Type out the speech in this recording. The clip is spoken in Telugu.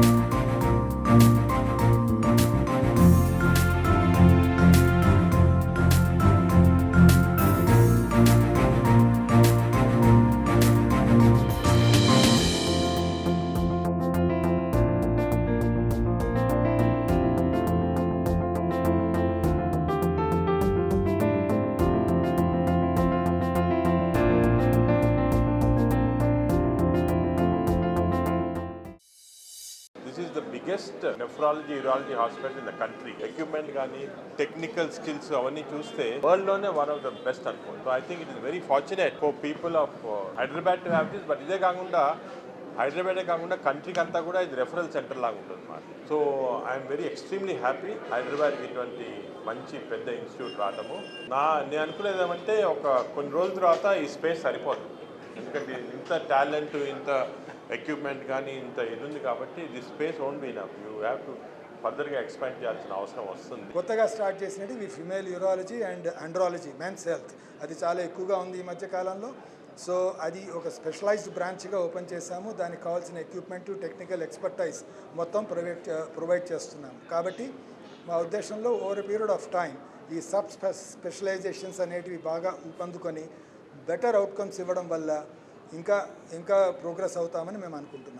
Bye. Biggest nephrology urology hospital in the country equipment కానీ టెక్నికల్ స్కిల్స్ అవన్నీ చూస్తే వరల్డ్లోనే వన్ ఆఫ్ ద బెస్ట్ అనుకోండి. So I think it is very fortunate for people of Hyderabad to have this but ఇదే కాకుండా హైదరాబాదే కాకుండా కంట్రీకి అంతా కూడా ఇది రెఫరల్ సెంటర్ లాగా ఉంటుంది అన్నమాట so I'm very extremely happy Hyderabad ఇటువంటి మంచి పెద్ద ఇన్స్టిట్యూట్ రావటము. నా నేను అనుకునేది ఏమంటే ఒక కొన్ని రోజుల తర్వాత ఈ స్పేస్ సరిపోదు. ఎందుకంటే ఇంత టాలెంట్ ఇంత ఎక్విప్మెంట్ కానీ ఇంత ఇది ఉంది కాబట్టి the space won't be enough you have to ఫర్దర్గా ఎక్స్పాండ్ చేయాల్సిన అవసరం వస్తుంది. కొత్తగా స్టార్ట్ చేసినట్టు ఈ female urology and andrology men's health. అది చాలా ఎక్కువగా ఉంది ఈ మధ్య కాలంలో. సో అది ఒక స్పెషలైజ్డ్ బ్రాంచ్గా ఓపెన్ చేశాము. దానికి కావాల్సిన ఎక్విప్మెంట్ టెక్నికల్ ఎక్స్పర్టైజ్ మొత్తం ప్రొవైడ్ ప్రొవైడ్ చేస్తున్నాము కాబట్టి మా ఉద్దేశంలో ఓవర్ పీరియడ్ ఆఫ్ టైం ఈ సబ్ స్పెషలైజేషన్స్ అనేటివి బాగా ఊపందుకొని బెటర్ అవుట్కమ్స్ ఇవ్వడం వల్ల ఇంకా ఇంకా ప్రోగ్రెస్ అవుతామని మేము అనుకుంటున్నాం.